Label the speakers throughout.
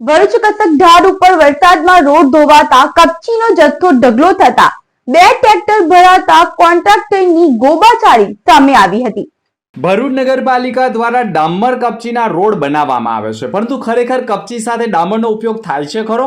Speaker 1: ભરૂચ કતક ઢાળ ઉપર વરસાદમાં રોડ ધોવાતા કપચીનો જથ્થો ઢગલો થતા બે ટ્રેક્ટર ભરાતા કોન્ટ્રાક્ટરની ગોબાચારી સામે આવી હતી.
Speaker 2: ભરૂચ નગરપાલિકા દ્વારા ડામર કપચીના રોડ બનાવવામાં આવે છે. પરંતુ ખરેખર કપચી સાથે ડામરનો ઉપયોગ થાય છે ખરો?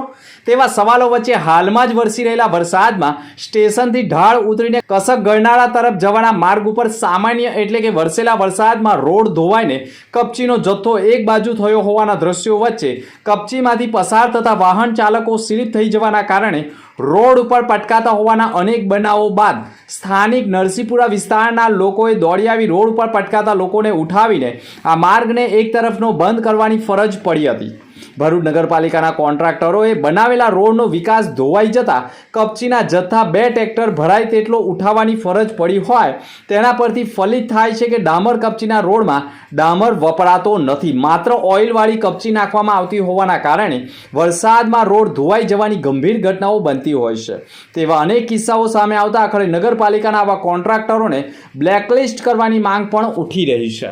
Speaker 2: તેવા સવાલો વચ્ચે હાલમાં જ વરસી રહેલા વરસાદમાં સ્ટેશનથી ઢાળ ઉતરીને કસક ગરનાળા તરફ જવાના માર્ગ ઉપર સામાન્ય એટલે કે વરસેલા વરસાદમાં રોડ ધોવાઈને કપચીનો જથ્થો એક બાજુ થયો હોવાના દ્રશ્યો વચ્ચે કપચીમાંથી પસાર થતા વાહન ચાલકો સ્લીપ થઈ જવાના કારણે રોડ ઉપર પટકાતા હોવાના અનેક બનાવો બાદ સ્થાનિક નરસિંહપુરા વિસ્તારના લોકોએ દોડી આવી રોડ ઉપર પટકાતા લોકોને ઉઠાવીને આ માર્ગને એક તરફનો બંધ કરવાની ફરજ પડી હતી. ભરૂચ નગરપાલિકાના કોન્ટ્રાક્ટરોએ બનાવેલા રોડનો વિકાસ ધોવાઈ જતા કપચીના જથ્થા બે ટ્રેક્ટર ભરાય તેટલો ઉઠાવવાની ફરજ પડી હોય તેના પરથી ફલિત થાય છે કે ડામર કપચીના રોડમાં ડામર વપરાતો નથી. માત્ર ઓઇલવાળી કપચી નાખવામાં આવતી હોવાના કારણે વરસાદમાં રોડ ધોવાઈ જવાની ગંભીર ઘટનાઓ બનતી હોય છે. તેવા અનેક કિસ્સાઓ સામે આવતા આખરે નગરપાલિકાના આવા કોન્ટ્રાક્ટરોને બ્લેકલિસ્ટ કરવાની માંગ પણ ઉઠી રહી છે.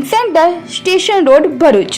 Speaker 3: centre station road Bharuch